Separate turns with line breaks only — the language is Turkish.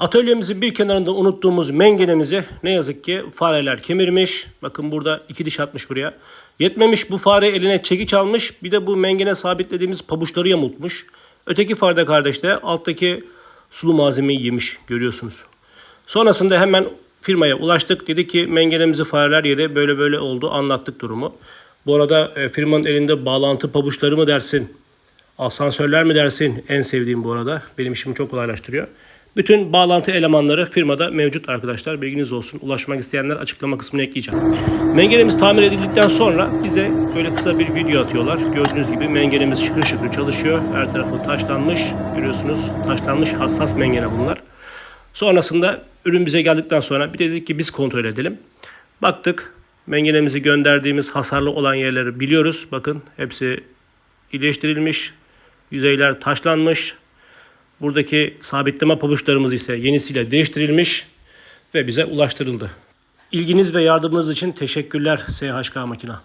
Atölyemizin bir kenarında unuttuğumuz mengenemizi ne yazık ki fareler kemirmiş. Bakın burada iki diş atmış buraya. Yetmemiş bu fare eline çekiç almış. Bir de bu mengene sabitlediğimiz pabuçları yamultmuş. Öteki fare de kardeş de alttaki sulu malzemeyi yemiş görüyorsunuz. Sonrasında hemen firmaya ulaştık. Dedi ki mengenemizi fareler yedi. Böyle böyle oldu. Anlattık durumu. Bu arada e, firmanın elinde bağlantı pabuçları mı dersin? Asansörler mi dersin? En sevdiğim bu arada. Benim işimi çok kolaylaştırıyor. Bütün bağlantı elemanları firmada mevcut arkadaşlar. Bilginiz olsun. Ulaşmak isteyenler açıklama kısmına ekleyeceğim. Mengenemiz tamir edildikten sonra bize böyle kısa bir video atıyorlar. Gördüğünüz gibi mengenemiz şıkır şıkır çalışıyor. Her tarafı taşlanmış. Görüyorsunuz taşlanmış hassas mengene bunlar. Sonrasında ürün bize geldikten sonra bir de dedik ki biz kontrol edelim. Baktık mengenemizi gönderdiğimiz hasarlı olan yerleri biliyoruz. Bakın hepsi iyileştirilmiş. Yüzeyler taşlanmış. Buradaki sabitleme pabuçlarımız ise yenisiyle değiştirilmiş ve bize ulaştırıldı. İlginiz ve yardımınız için teşekkürler SHK Makina.